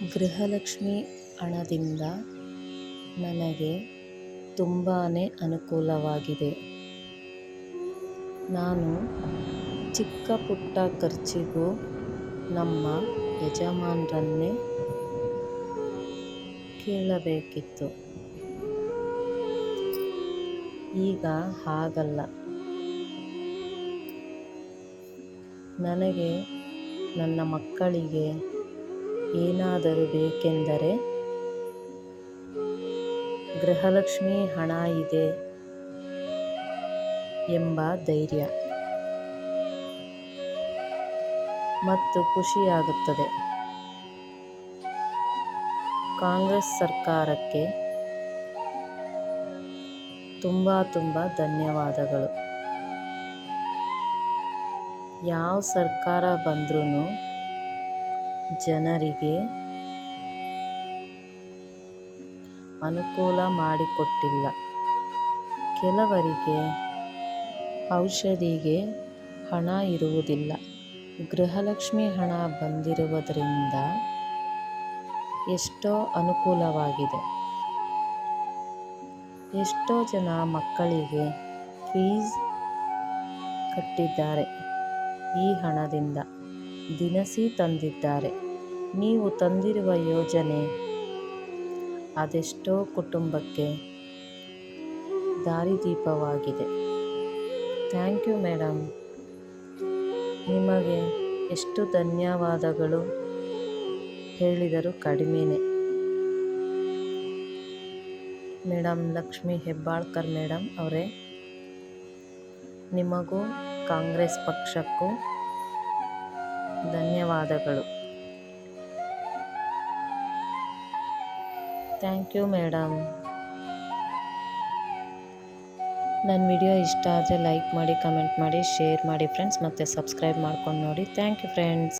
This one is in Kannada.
ಗೃಹಲಕ್ಷ್ಮಿ ಹಣದಿಂದ ನನಗೆ ತುಂಬಾ ಅನುಕೂಲವಾಗಿದೆ. ನಾನು ಚಿಕ್ಕ ಪುಟ್ಟ ಖರ್ಚಿಗೂ ನಮ್ಮ ಯಜಮಾನರನ್ನೇ ಕೇಳಬೇಕಿತ್ತು. ಈಗ ಹಾಗಲ್ಲ. ನನಗೆ ನನ್ನ ಮಕ್ಕಳಿಗೆ ಏನಾದರೂ ಬೇಕೆಂದರೆ ಗೃಹಲಕ್ಷ್ಮಿ ಹಣ ಇದೆ ಎಂಬ ಧೈರ್ಯ. ಮತ್ತು ಖುಷಿಯಾಗುತ್ತದೆ. ಕಾಂಗ್ರೆಸ್ ಸರ್ಕಾರಕ್ಕೆ ತುಂಬ ತುಂಬ ಧನ್ಯವಾದಗಳು. ಯಾವ ಸರ್ಕಾರ ಬಂದ್ರೂ ಜನರಿಗೆ ಅನುಕೂಲ ಮಾಡಿಕೊಟ್ಟಿಲ್ಲ. ಕೆಲವರಿಗೆ ಔಷಧಿಗೆ ಹಣ ಇರುವುದಿಲ್ಲ. ಗೃಹಲಕ್ಷ್ಮಿ ಹಣ ಬಂದಿರುವುದರಿಂದ ಎಷ್ಟೋ ಅನುಕೂಲವಾಗಿದೆ. ಎಷ್ಟೋ ಜನ ಮಕ್ಕಳಿಗೆ ಫೀಸ್ ಕಟ್ಟಿದ್ದಾರೆ ಈ ಹಣದಿಂದ. ದಿನಸಿ ತಂದಿದ್ದಾರೆ. ನೀವು ತಂದಿರುವ ಯೋಜನೆ ಅದೆಷ್ಟೋ ಕುಟುಂಬಕ್ಕೆ ದಾರಿದೀಪವಾಗಿದೆ. ಥ್ಯಾಂಕ್ ಯು ಮೇಡಮ್ ನಿಮಗೆ ಎಷ್ಟು ಧನ್ಯವಾದಗಳು ಹೇಳಿದರೂ ಕಡಿಮೆನೇ. ಮೇಡಮ್ ಲಕ್ಷ್ಮಿ ಹೆಬ್ಬಾಳ್ಕರ್ ಮೇಡಮ್ ಅವರೇ, ನಿಮಗೂ ಕಾಂಗ್ರೆಸ್ ಪಕ್ಷಕ್ಕೂ ಧನ್ಯವಾದಗಳು. ಥ್ಯಾಂಕ್ ಯು ಮೇಡಮ್ ನನ್ನ ವಿಡಿಯೋ ಇಷ್ಟ ಆದರೆ ಲೈಕ್ ಮಾಡಿ ಕಮೆಂಟ್ ಮಾಡಿ ಶೇರ್ ಮಾಡಿ ಫ್ರೆಂಡ್ಸ್ ಮತ್ತು ಸಬ್ಸ್ಕ್ರೈಬ್ ಮಾಡ್ಕೊಂಡು ನೋಡಿ. Thank you friends